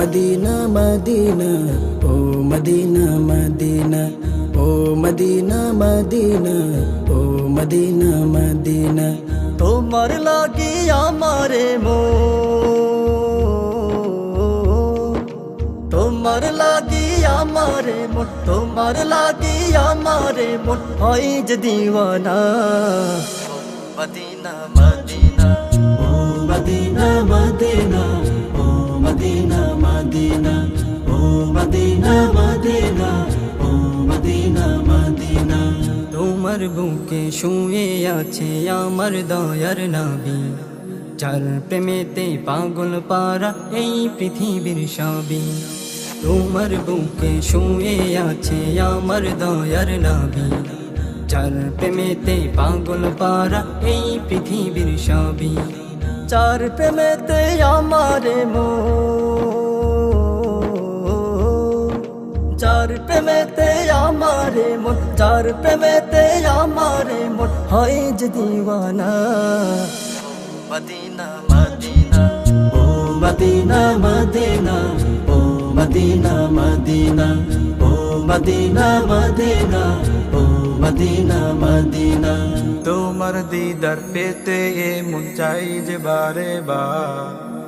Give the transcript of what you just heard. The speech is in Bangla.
মদিনা মদিনা ও মদিনা মদিনা ও মদিনা মদিনা ও মদিনা মদিনা তোমার লাগি আমারে মো তোমার লাগি আমারে মন তোমার লাগি আমারে মন। হয় যে দিওয়ানা। মদিনা মদিনা ও মদিনা মদিনা মদিনা ও মদিনা মদিনা ও মদিনা মদিনা তোমার বুকে শুয়ে আছে আমার দয়ার নাবি। যার প্রেমেতে পাগল পারা এই পৃথিবীর সবই। তোমার বুকে শুয়ে আছে আমার দয়ার নাবি। যার প্রেমেতে পাগল পারা এই পৃথিবীর সবই। যার প্রেমেতে আমারে মো যার প্রেমেতে আমারে মন, যার প্রেমেতে আমারে মন, হয় যে দিওয়ানা। মদিনা মদিনা, ও মদিনা মদিনা, ও মদিনা মদিনা, ও মদিনা মদিনা, ও মদিনা মদিনা। তোমার দিদার পেতে এ মন চাই যে বারে বার।